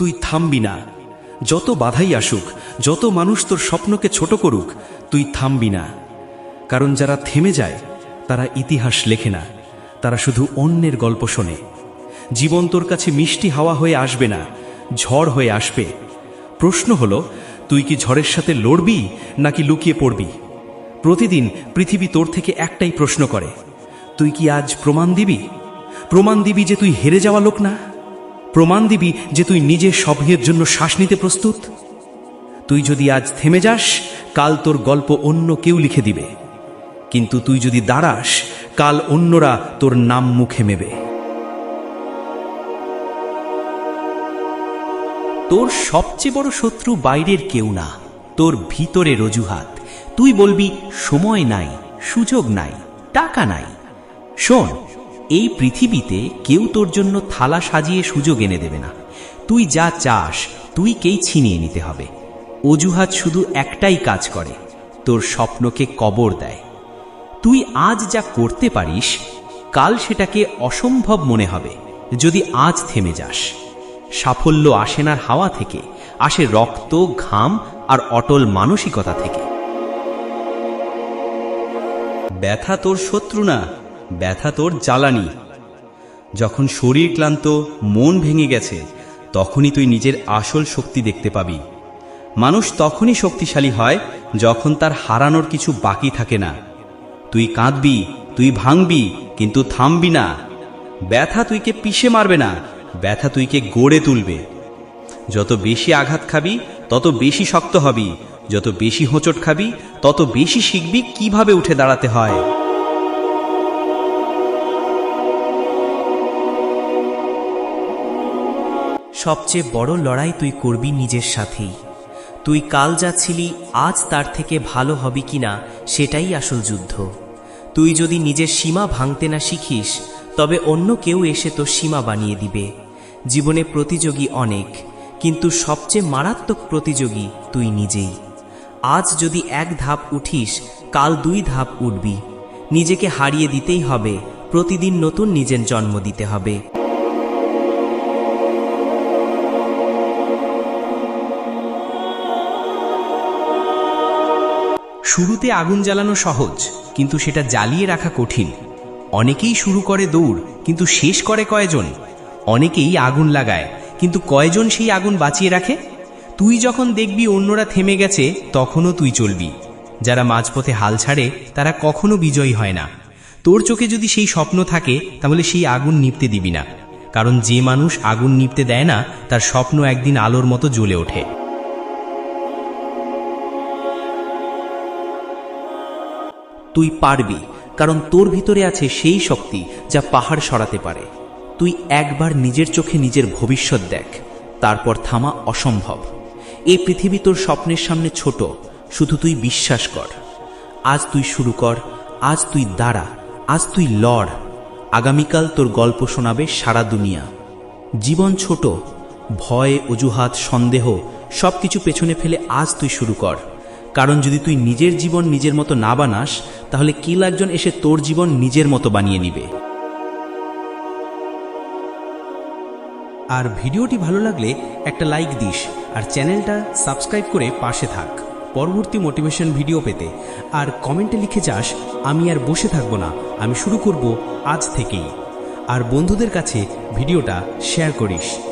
তুই থামবি না। যত বাধাই আসুক, যত মানুষ তোর স্বপ্নকে ছোট করুক, তুই থামবি না। কারণ যারা থেমে যায়, তারা ইতিহাস লেখে না। তারা শুধু অন্যের গল্প শোনে। জীবন তোর কাছে মিষ্টি হাওয়া হয়ে আসবে না, ঝড় হয়ে আসবে। প্রশ্ন হলো, তুই কি ঝড়ের সাথে লড়বি, নাকি লুকিয়ে পড়বি? প্রতিদিন পৃথিবী তোর থেকে একটাই প্রশ্ন করে, তুই কি আজ প্রমাণ দিবি? প্রমাণ দিবি যে তুই হেরে যাওয়া লোক না? প্রমাণ দিবি যে তুই নিজের স্বপ্নের জন্য শ্বাস নিতে প্রস্তুত। তুই যদি আজ থেমে যাস, কাল তোর গল্প অন্য কেউ লিখে দিবে। কিন্তু তুই যদি দাঁড়াস, কাল অন্যরা তোর নাম মুখে মেবে তোর সবচেয়ে বড় শত্রু বাইরের কেউ না, তোর ভিতরে অজুহাত। তুই বলবি, সময় নাই, সুযোগ নাই, টাকা নাই। শোন এই পৃথিবীতে কেউ তোর জন্য থালা সাজিয়ে সুযোগ এনে দেবে না। তুই যা চাস তুই কেই ছিনিয়ে নিতে হবে। অজুহাত শুধু একটাই কাজ করে, তোর স্বপ্নকে কবর দেয়। তুই আজ যা করতে পারিস, কাল সেটাকে অসম্ভব মনে হবে, যদি আজ থেমে যাস। সাফল্য আসে না হাওয়া থেকে, আসে রক্ত, ঘাম আর অটল মানসিকতা থেকে। ব্যথা তোর শত্রু না। ব্যথা তোর জ্বালানি। যখন শরীর ক্লান্ত, মন ভেঙে গেছে, তখনই তুই নিজের আসল শক্তি দেখতে পাবি। মানুষ তখনই শক্তিশালী হয় যখন তার হারানোর কিছু বাকি থাকে না। তুই কাঁদবি, তুই ভাঙবি, কিন্তু থামবি না। ব্যথা তুইকে পিষে মারবে না, ব্যথা তুইকে গড়ে তুলবে। যত বেশি আঘাত খাবি, তত বেশি শক্ত হবি, যত বেশি হোঁচট খাবি, তত বেশি শিখবি কীভাবে উঠে দাঁড়াতে হয়। সবচেয়ে বড় লড়াই তুই করবি নিজের সাথেই। তুই কাল যাচ্ছিলি আজ তার থেকে ভালো হবি কিনা, সেটাই আসল যুদ্ধ। তুই যদি নিজের সীমা ভাঙতে না শিখিস, তবে অন্য কেউ এসে তোর সীমা বানিয়ে দিবে। জীবনে প্রতিযোগী অনেক, কিন্তু সবচেয়ে মারাত্মক প্রতিযোগী তুই নিজেই। আজ যদি এক ধাপ উঠিস, কাল দুই ধাপ উঠবি। নিজেকে হারিয়ে দিতেই হবে, প্রতিদিন নতুন নিজের জন্ম দিতে হবে। শুরুতে আগুন জ্বালানো সহজ, কিন্তু সেটা জ্বালিয়ে রাখা কঠিন। অনেকেই শুরু করে দৌড়, কিন্তু শেষ করে কয়জন? অনেকেই আগুন লাগায়, কিন্তু কয়জন সেই আগুন বাঁচিয়ে রাখে? তুই যখন দেখবি অন্যরা থেমে গেছে, তখনও তুই চলবি। যারা মাঝপথে হাল ছাড়ে, তারা কখনো বিজয়ী হয় না। তোর চোখে যদি সেই স্বপ্ন থাকে, তাহলে সেই আগুন নিপতে দিবি না। কারণ যে মানুষ আগুন নিপতে দেয় না, তার স্বপ্ন একদিন আলোর মতো জ্বলে ওঠে। তুই পারবি, কারণ তোর ভিতরে আছে সেই শক্তি যা পাহাড় সরাতে পারে। তুই একবার নিজের চোখে নিজের ভবিষ্যৎ দেখ, তারপর থামা অসম্ভব। এই পৃথিবী তোর স্বপ্নের সামনে ছোট, শুধু তুই বিশ্বাস কর। আজ তুই শুরু কর, আজ তুই দাঁড়া, আজ তুই লড়। আগামীকাল তোর গল্প শোনাবে সারা দুনিয়া। জীবন ছোট, ভয়, অজুহাত, সন্দেহ সব কিছু পেছনে ফেলে আজ তুই শুরু কর। কারণ যদি তুই নিজের জীবন নিজের মতো না বানাস, তাহলে কেউ একজন এসে তোর জীবন নিজের মতো বানিয়ে নিবে। আর ভিডিওটি ভালো লাগলে একটা লাইক দিস আর চ্যানেলটা সাবস্ক্রাইব করে পাশে থাক। পরবর্তী মোটিভেশন ভিডিও পেতে। আর কমেন্টে লিখে যাস, আমি আর বসে থাকব না, আমি শুরু করব আজ থেকেই। আর বন্ধুদের কাছে ভিডিওটা শেয়ার করিস।